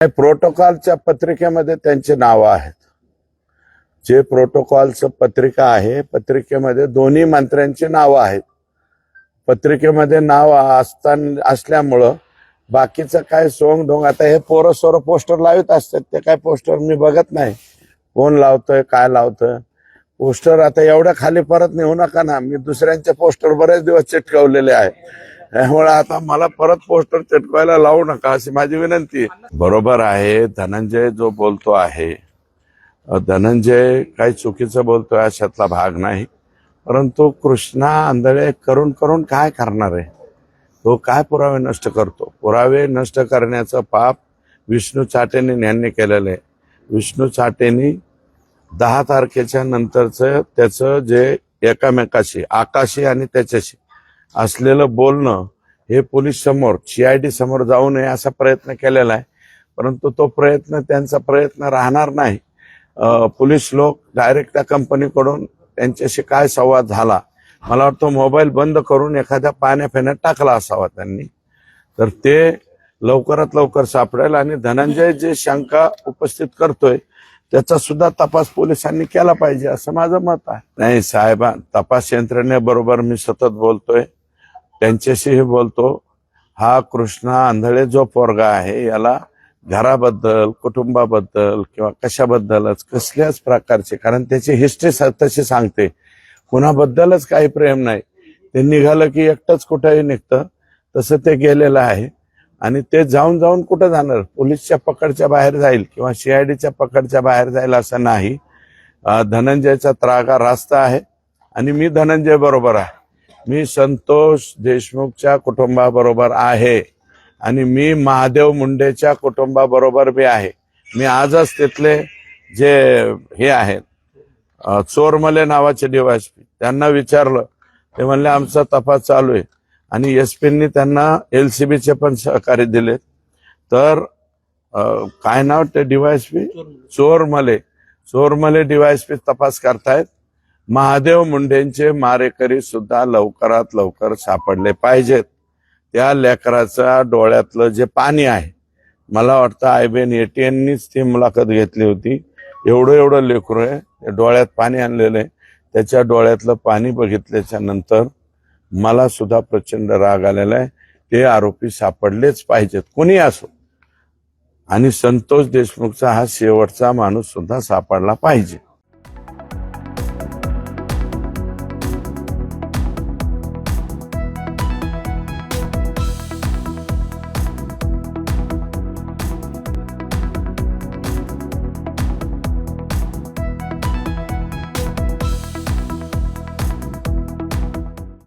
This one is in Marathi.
प्रोटोकॉलच्या पत्रिकेमध्ये त्यांचे नाव आहेत. जे प्रोटोकॉलचं पत्रिका आहे पत्रिकेमध्ये दोन्ही मंत्र्यांची नावं आहेत. पत्रिकेमध्ये नाव असताना असल्यामुळं बाकीचं काय सोंग ढोंग आता हे पोरं सोरं पोस्टर लावत असतात ते काय पोस्टर मी बघत नाही. कोण लावतोय काय लावतोय? पोस्टर आता एवढ्या खाली परत नेऊ नका ना मी दुसऱ्यांचे पोस्टर बरेच दिवस चिटकवलेले आहे. त्यामुळे आता मला परत पोस्टर चटकवायला लावू नका अशी माझी विनंती बरोबर आहे धनंजय जो बोलतो आहे धनंजय काही चुकीचं बोलतोय अशातला भाग नाही परंतु कृष्णा आंधळे करून करून काय करणार आहे? तो काय पुरावे नष्ट करतो? पुरावे नष्ट करण्याचं पाप विष्णू चाटेने यांनी केलेलं आहे. विष्णू चाटेनी दहा तारखेच्या नंतरचं त्याचं जे एकामेकाशी आकाशी आणि त्याच्याशी असलेलं बोलणं हे पोलीस समोर सीआयडी समोर जाऊ नये असा प्रयत्न केलेला आहे. परंतु तो प्रयत्न त्यांचा प्रयत्न राहणार नाही. पोलीस लोक डायरेक्ट त्या कंपनीकडून त्यांच्याशी काय संवाद झाला? मला वाटतं मोबाईल बंद करून एखाद्या पाण्या फेण्यात टाकला असावा त्यांनी. तर ते लवकरात लवकर सापडेल आणि धनंजय जे शंका उपस्थित करतोय त्याचा सुद्धा तपास पोलिसांनी केला पाहिजे असं माझं मत आहे. नाही साहेबा तपास यंत्रणेबरोबर मी सतत बोलतोय. त्यांच्याशीही बोलतो हा कृष्णा आंधळे जो पोरगा आहे याला घराबद्दल कुटुंबाबद्दल किंवा कशाबद्दलच कसल्याच प्रकारचे कारण त्याची हिस्ट्री तशी सांगते. कुणाबद्दलच काही प्रेम नाही. ते निघालं की एकटंच कुठंही निघतं. तसं ते गेलेलं आहे. आणि ते जाऊन जाऊन कुठं जाणार? पोलीसच्या पकडच्या बाहेर जाईल किंवा सीआयडीच्या पकडच्या बाहेर जाईल असं नाही. धनंजयचा त्रागा रास्त आहे. आणि मी धनंजय बरोबर आहे. मी संतोष देशमुखच्या कुटुंबाबरोबर आहे आणि मी महादेव मुंडेच्या कुटुंबाबरोबर बी आहे. मी आजच तिथले जे हे आहेत चोरमले नावाचे डीवायसपी त्यांना विचारलं. ते म्हणले आमचा तपास चालू आहे. आणि एसपींनी त्यांना एलसीबीचे पण सहकार्य दिले तर काय नाव ते डीवायसपी चोरमले. चोरमले. डीवायसपी तपास करतायत. महादेव मुंडेंचे मारेकरी सुद्धा लवकरात लवकर सापडले पाहिजेत. त्या लेकराच्या डोळ्यातलं जे पाणी आहे मला वाटतं आयबीएन एटीएननीच ती मुलाखत घेतली होती. एवढं एवढं लेकरू आहे त्या डोळ्यात पाणी आणलेलं आहे. त्याच्या डोळ्यातलं पाणी बघितल्याच्या नंतर मला सुद्धा प्रचंड राग आलेला आहे. ते आरोपी सापडलेच पाहिजेत कोणी असो. आणि संतोष देशमुखचा हा शेवटचा माणूस सुद्धा सापडला पाहिजे.